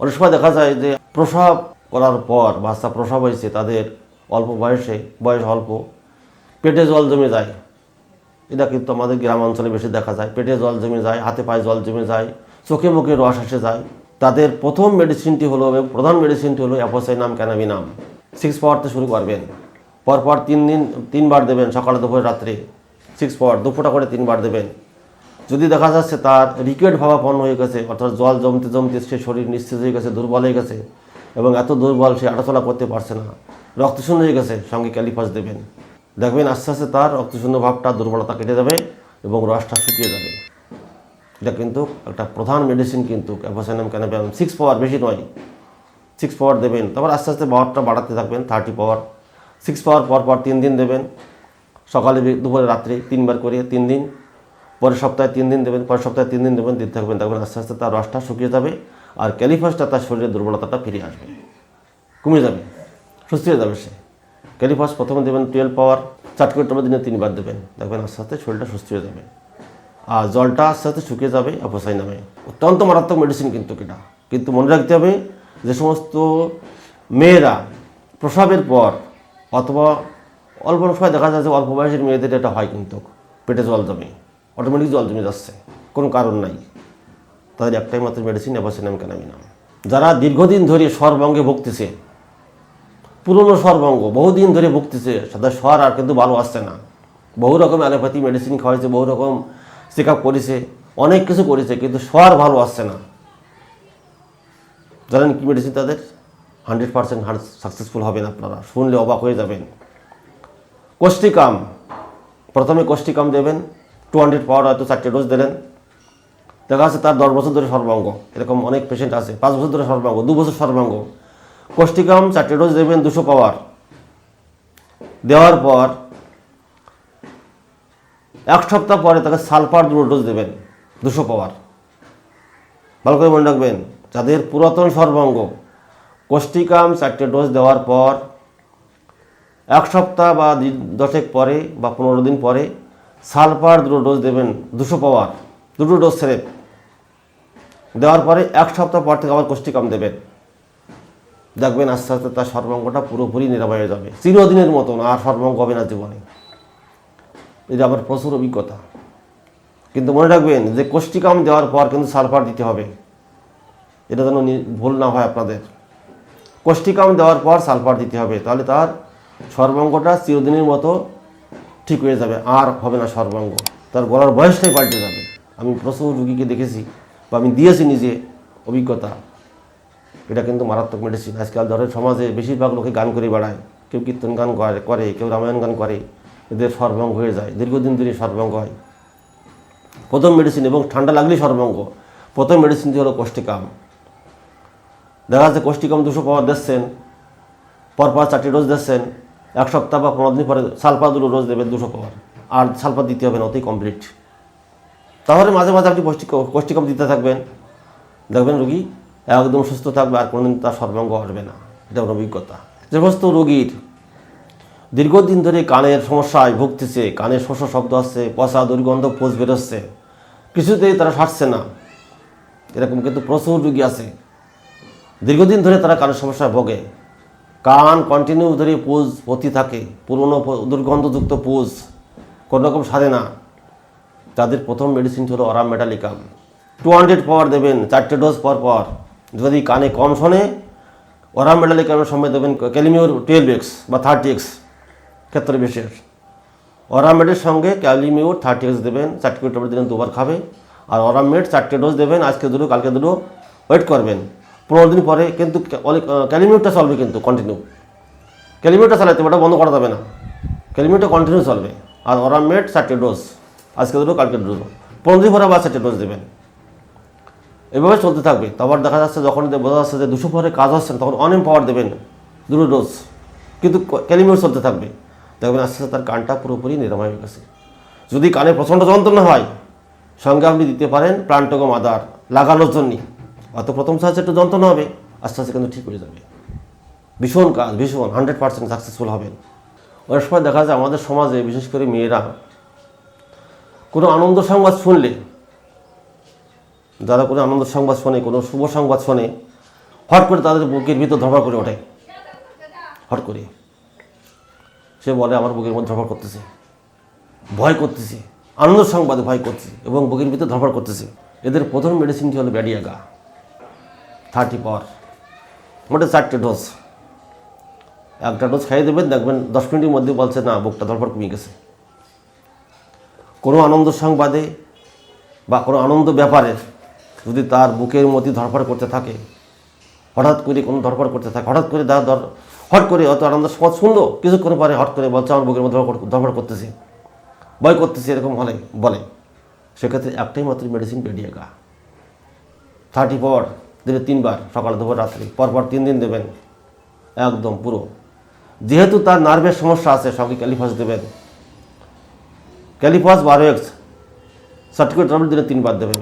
অনেক সময় দেখা যায় যে প্রসব করার পর বাচ্চা প্রসব হয়েছে, তাদের অল্প বয়সে, বয়স অল্প, পেটে জল জমে যায়। এটা কিন্তু আমাদের গ্রাম অঞ্চলে বেশি দেখা যায়। পেটে জল জমে যায়, হাতে পায়ে জল জমে যায়, চোখে মুখে রস এসে যায়। তাদের প্রথম মেডিসিনটি হলো এবং প্রধান মেডিসিনটি হলো অ্যাপোসাইনাম ক্যানাবিনাম। সিক্স পাওয়ারতে শুরু করবেন। পরপর তিন দিন, তিনবার দেবেন সকালে, দুপুরে, রাত্রে। সিক্স পাওয়ার দুপুরটা করে তিনবার দেবেন। যদি দেখা যাচ্ছে তার রিকেট ভাবাপন্ন হয়ে গেছে, অর্থাৎ জল জমতে জমতে সে শরীর নিস্তেজ হয়ে গেছে, দুর্বল হয়ে গেছে, এবং এত দুর্বল সে আটাচলা করতে পারছে না, রক্তশূন্য হয়ে গেছে, সঙ্গে ক্যালিফাস দেবেন। দেখবেন আস্তে আস্তে তার রক্তশূন্য ভাবটা দুর্বলতা কেটে যাবে এবং রসটা শুকিয়ে যাবে। এটা কিন্তু একটা প্রধান মেডিসিন কিন্তু অ্যাপোসাইনাম ক্যানাবিয়াম সিক্স পাওয়ার বেশি নয়। সিক্স পাওয়ার দেবেন, তারপর আস্তে আস্তে পাওয়ারটা বাড়াতে থাকবেন থার্টি পাওয়ার সিক্স পাওয়ার পর পর তিন দিন দেবেন। সকালে, দুপুরে, রাত্রে তিনবার করে তিন দিন। পরের সপ্তাহে তিন দিন দেবেন, পরের সপ্তাহে তিন দিন দেবেন, দিতে থাকবেন দেখবেন আস্তে আস্তে তার রসটা শুকিয়ে যাবে আর ক্যালিফাসটা তার শরীরের দুর্বলতাটা ফিরে আসবে। কমে যাবে, সুস্থ হয়ে যাবে সে। ক্যালিফাস প্রথমে দেবেন টুয়েলভ পাওয়ার, চার করে টবে দিনে তিনবার দেবেন। দেখবেন আস্তে আস্তে শরীরটা সুস্থ হয়ে যাবে। আর জলটা আস্তে আস্তে শুকিয়ে যাবে অপসাই নামে অত্যন্ত মারাত্মক মেডিসিন কিন্তু এটা। কিন্তু মনে রাখতে হবে যে সমস্ত মেয়েরা প্রসাবের পর অথবা অল্প সময় দেখা যায় যে অল্প বয়সের মেয়েদের এটা হয় কিন্তু, পেটে জল জমে। অটোমেটিক জল জমে যাচ্ছে। কোনো কারণ নাই। তাদের একটাই মাত্র মেডিসিন অ্যাপাসিনাম ক্যানামিনাম যারা দীর্ঘদিন ধরে স্বরভঙ্গে ভুগতেছে, পুরনো স্বরভঙ্গ বহুদিন ধরে ভুগতেছে তাদের স্বর আর কিন্তু ভালো আসছে না। বহু রকম অ্যালোপ্যাথি মেডিসিন খাওয়াইছে, বহু রকম চেক আপ করেছে, অনেক কিছু করেছে, কিন্তু স্বর ভালো আসছে না। জানেন কি মেডিসিন তাদের? হান্ড্রেড পার্সেন্ট সাকসেসফুল হবেন আপনারা। শুনলে অবাক হয়ে যাবেন। কোষ্টিকাম প্রথমে কোষ্টিকাম দেবেন টু হান্ড্রেড পাওয়ার হয়তো চারটে ডোজ দিলেন। দেখা যাচ্ছে তার দশ বছর ধরে সর্বাঙ্গ। এরকম অনেক পেশেন্ট আছে। পাঁচ বছর ধরে সর্বাঙ্গ, দু বছর সর্বাঙ্গ। কোষ্টিকাম চারটে ডোজ দেবেন, দুশো পাওয়ার দেওয়ার পর এক সপ্তাহ পরে তাকে সালফার দুটো ডোজ দেবেন, দুশো পাওয়ার ভালো করে মনে রাখবেন, যাদের পুরাতন সর্বাঙ্গ কোষ্টিকাম চারটে ডোজ দেওয়ার পর এক সপ্তাহ বা দশেক পরে বা পনেরো দিন পরে সালফার দুটো ডোজ দেবেন, দুশো পাওয়ার, দুটো ডোজ ছেড়ে। দেওয়ার পরে এক সপ্তাহ পর থেকে আবার কোষ্টিকাম দেবেন। দেখবেন আস্তে আস্তে তার সর্বাঙ্গটা পুরোপুরি নিরাময় হয়ে যাবে। চিরদিনের মতন আর সর্বাঙ্গ হবে না জীবনে। এটা আমার প্রচুর অভিজ্ঞতা। কিন্তু মনে রাখবেন যে কোষ্টিকাম দেওয়ার পর কিন্তু সালফার দিতে হবে। এটা যেন ভুল না হয় আপনাদের। কোষ্টিকাম দেওয়ার পর সালফার দিতে হবে। তাহলে তার সর্বাঙ্গটা চিরদিনের মতো ঠিক হয়ে যাবে, আর হবে না সর্বাঙ্গ। তার গলার বয়সটাই পাল্টে যাবে। আমি প্রচুর রুগীকে দেখেছি বা আমি দিয়েছি নিজে অভিজ্ঞতা। এটা কিন্তু মারাত্মক মেডিসিন আজকাল ধরেন সমাজে বেশিরভাগ লোকে গান করে বেড়ায়। কেউ কীর্তন গান করে কেউ রামায়ণ গান করে। এদের সর্বাঙ্গ হয়ে যায়। দীর্ঘদিন ধরে সর্বাঙ্গ হয়। প্রথম মেডিসিন এবং ঠান্ডা লাগলেই সর্বাঙ্গ। প্রথম মেডিসিনটি হলো কোষ্টিকাম দেখা যাচ্ছে কোষ্টিকাম দুশো পাওয়ার দিচ্ছেন, পরপর চারটি ডোজ দিচ্ছেন। এক সপ্তাহ বা পনেরো দিন পরে সালফা দুটো ডোজ দেবেন দুশো পাওয়ার। আর সালফা দিতে হবে না, অতি কমপ্লিট তাহলে মাঝে মাঝে আপনি কোষ্টিক কোষ্টিকাম দিতে থাকবেন। দেখবেন রুগী একদম সুস্থ থাকবে আর কোনোদিন তার সর্বাঙ্গ আসবে না। এটা আমার অভিজ্ঞতা। যে সমস্ত রোগীর দীর্ঘদিন ধরে কানের সমস্যায় ভুগতেছে কানে শোষ শব্দ আসছে, পচা দুর্গন্ধ পোষ বেরোচ্ছে, কিছুতেই তারা সারছে না। এরকম কিন্তু প্রচুর রুগী আছে। দীর্ঘদিন ধরে তারা কানের সমস্যায় ভোগে। কান কন্টিনিউ ধরে পুজ পতি থাকে, পুরনো দুর্গন্ধযুক্ত পোজ কোনো রকম সারে না। তাদের প্রথম মেডিসিন ছিল aurum metallicum two hundred power দেবেন, চারটে ডোজ পর পর। যদি কানে কম শোনে, অরাম মেটালিকামের সময় দেবেন ক্যালিমিওর টুয়েলভ এক্স বা থার্টি এক্স ক্ষেত্রে বিশেষ। অরামেডের সঙ্গে ক্যালিমিওর থার্টি এক্স দেবেন, চারটে ট্যাবলেট দিলেন দুবার খাবে। আর অরামেড চারটে ডোজ দেবেন, আজকে দুটো, কালকে দুটো ওয়েট করবেন। পনেরো দিন পরে কিন্তু ক্যালিমিওরটা চলবে কিন্তু কন্টিনিউ ক্যালিমিওরটা চালাতে ওটা বন্ধ করা যাবে না। ক্যালিমিওরটা কন্টিনিউ চলবে। আর অরামেড চারটে ডোজ আজকে দুটো কালকে দুটো পনেরো দিন পরে আবার চারটে ডোজ দেবেন। এভাবে চলতে থাকবে। তারপর দেখা যাচ্ছে যখন বোঝা যাচ্ছে যে দুশো পরে কাজ হচ্ছে তখন অনেক পাওয়ার দেবেন দুটো ডোজ কিন্তু ক্যালিমিওর চলতে থাকবে। দেখবেন আস্তে আস্তে তার কানটা পুরোপুরি নিরাময় হয়ে গেছে। যদি কানে প্রচণ্ড যন্ত্রণা হয়, সঙ্গে আপনি দিতে পারেন প্লান্টগম আদার লাগানোর জন্য। অত প্রথম সাহায্যে একটু যন্ত্রণা হবে, আস্তে আস্তে কিন্তু ঠিক হয়ে যাবে। ভীষণ কাজ, ভীষণ হান্ড্রেড পার্সেন্ট সাকসেসফুল হবেন। অনেক সময় দেখা যায় আমাদের সমাজে, বিশেষ করে মেয়েরা, কোনো আনন্দ সংবাদ শুনলে, যারা কোনো আনন্দ সংবাদ শোনে, কোনো শুভ সংবাদ শোনে, হট করে তাদের বুকের ভিতর ধরপড় করে ওঠে। হট করে। সে বলে, আমার বুকের মধ্যে ধরপড় করতেছে। ভয় করতেছে। আনন্দ সংবাদে ভয় করছে এবং বুকের ভিতরে ধরপড় করতেছে। এদের প্রথম মেডিসিনটি হলো ব্যাডিয়াগা। থার্টি পাওয়ার। মোটে চারটে ডোজ। একটা ডোজ খাইয়ে দেবেন, দেখবেন দশ মিনিটের মধ্যে বলছে, না, বুকটা ধরপড় কমে গেছে। কোনো আনন্দ সংবাদে বা কোনো আনন্দ ব্যাপারে যদি তার বুকের মধ্যে ধরপড় করতে থাকে, হঠাৎ করে কোনো ধরপড় করতে থাকে, হঠাৎ করে তার ধর হট করে অত আনন্দ সংবাদ শুনলো, কিছুক্ষণ পরে হট করে বলছে, আমার বুকের মধ্যে ধরপড় করতেছে। ভয় করতেছে, এরকম হলে বলে। সেক্ষেত্রে একটাই মাত্র মেডিসিন বেডিয়াগা থার্টি পর দিনে তিনবার সকালে, দুপুর, রাত্রি, পরপর তিন দিন দেবেন। একদম পুরো। যেহেতু তার নার্ভের সমস্যা আছে, সঙ্গে ক্যালিফাস দেবেন। ক্যালিফাস বারো এক্স সার্টিফিকেট ট্যাবলেট দিনে তিনবার দেবেন।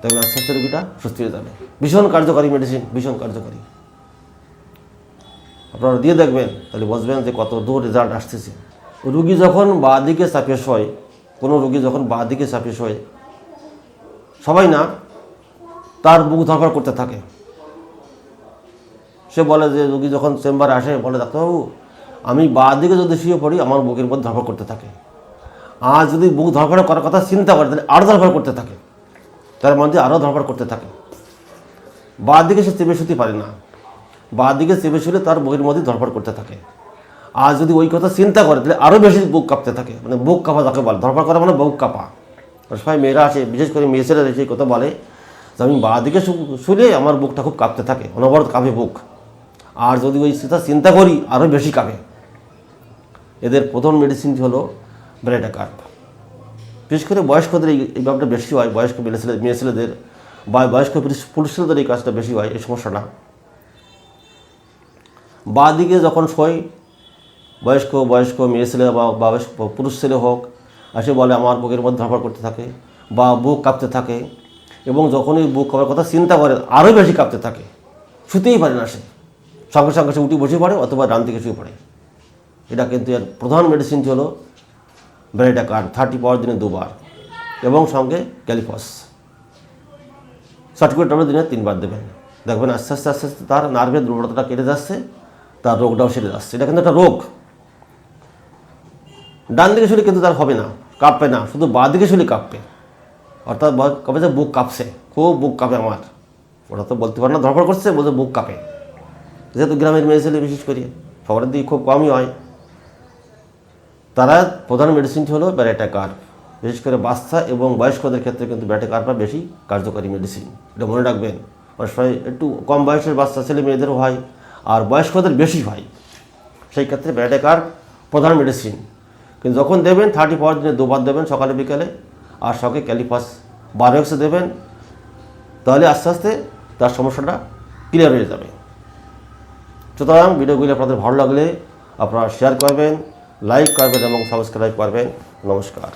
দেখবেন আস্তে আস্তে রুগীটা সুস্থ হয়ে যাবে। ভীষণ কার্যকরী মেডিসিন ভীষণ কার্যকরী। আপনারা দিয়ে দেখবেন, তাহলে বুঝবেন যে কত দূর রেজাল্ট আসতেছে। রুগী যখন বাঁ দিকে চাপিয়ে হয় কোনো রুগী যখন বাঁ দিকে চাপিয়ে শোয়, সবাই না তার বুক ধরপড় করতে থাকে? সে বলে যে, রুগী যখন চেম্বারে আসে, বলে, ডাক্তারবাবু, আমি বাঁ দিকে যদি শুয়ে পড়ি, আমার বুকের মধ্যে ধরপড় করতে থাকে। আর যদি বুক ধরপড় করার কথা চিন্তা করে, তাহলে আরও ধরপড় করতে থাকে। তার মধ্যে আরও ধরপড় করতে থাকে। বাঁ দিকে সে চেপে শুতে পারে না। বাঁ দিকে চেপে শুলে তার বুকের মধ্যে ধরপড় করতে থাকে। আর যদি ওই কথা চিন্তা করে, তাহলে আরও বেশি বুক কাঁপতে থাকে। মানে বুক কাঁপা তাকে বলে ধরপড় করা মানে বুক কাঁপা। সবাই মেয়েরা আসে, বিশেষ করে মেয়ে ছেলেরা সেই কথা বলে যে আমি বাঁ দিকে শুলে আমার বুকটা খুব কাঁপতে থাকে, অনবরত কাঁপে বুক। আর যদি ওই সেটা চিন্তা করি আরও বেশি কাঁপে। এদের প্রথম মেডিসিনটি হলো ব্রেডা কার্প। বিশেষ করে বয়স্কদের এই ব্যাপারটা বেশি হয়, বয়স্ক মেয়ে ছেলে, মেয়ে ছেলেদের, বা বয়স্ক পুরুষ- পুরুষ এই কাজটা বেশি হয়, এই সমস্যাটা। বাঁ দিকে যখন শোয়, বয়স্ক বয়স্ক মেয়ে ছেলে বা বয়স্ক পুরুষ ছেলে হোক, এসে বলে, আমার বুকের মধ্যে ধরপড় করতে থাকে, বা বুক কাঁপতে থাকে। এবং যখনই বুক কাঁপার কথা চিন্তা করে আরও বেশি কাঁপতে থাকে। শুতেই পারে না সে। সঙ্গে সঙ্গে সে উঠে বসে পড়ে, অথবা ডান দিকে শুয়ে পড়ে। এটা কিন্তু এর প্রধান মেডিসিনটি হলো ব্রেডা কার্ড থার্টি পাওয়ার দিনে দুবার এবং সঙ্গে ক্যালিফস সার্টিফিকেট ট্যাবলেট দিনে তিনবার দেবেন। দেখবেন আস্তে আস্তে আস্তে আস্তে তার নার্ভের দুর্বলতাটা কেটে যাচ্ছে, তার রোগটাও সেরে যাচ্ছে। এটা কিন্তু একটা রোগ। ডান দিকে শুলে কিন্তু তার হবে না, কাঁপবে না, শুধু বাঁ দিকে শুলে কাঁপবে। অর্থাৎ কবে যে বুক কাঁপছে, খুব বুক কাঁপে আমার। ওটা তো বলতে পারে না ধরপড় করছে, বলছে বুক কাঁপে। যেহেতু গ্রামের মেয়ে ছেলে বিশেষ করে শহরের দিকে খুব কমই হয়। তারা প্রধান মেডিসিনটি হলো ব্যারেটা কার্প। বিশেষ করে বাচ্চা এবং বয়স্কদের ক্ষেত্রে কিন্তু ব্যাটে কার্পা বেশি কার্যকরী মেডিসিন এটা মনে রাখবেন অনেক সময় একটু কম বয়সের বাচ্চা ছেলে মেয়েদেরও হয়, আর বয়স্কদের বেশি হয়। সেই ক্ষেত্রে ব্যাটে কার্প প্রধান মেডিসিন কিন্তু যখন দেবেন থার্টি পাওয়ার দিনে দুবার দেবেন, সকালে, বিকালে আর সঙ্গে ক্যালিফাস বারো এক্স দেবেন, তাহলে আস্তে আস্তে তার সমস্যাটা ক্লিয়ার হয়ে যাবে। সুতরাং ভিডিওগুলি আপনাদের ভালো লাগলে আপনারা শেয়ার করবেন লাইক করবেন এবং সাবস্ক্রাইব করবেন। নমস্কার।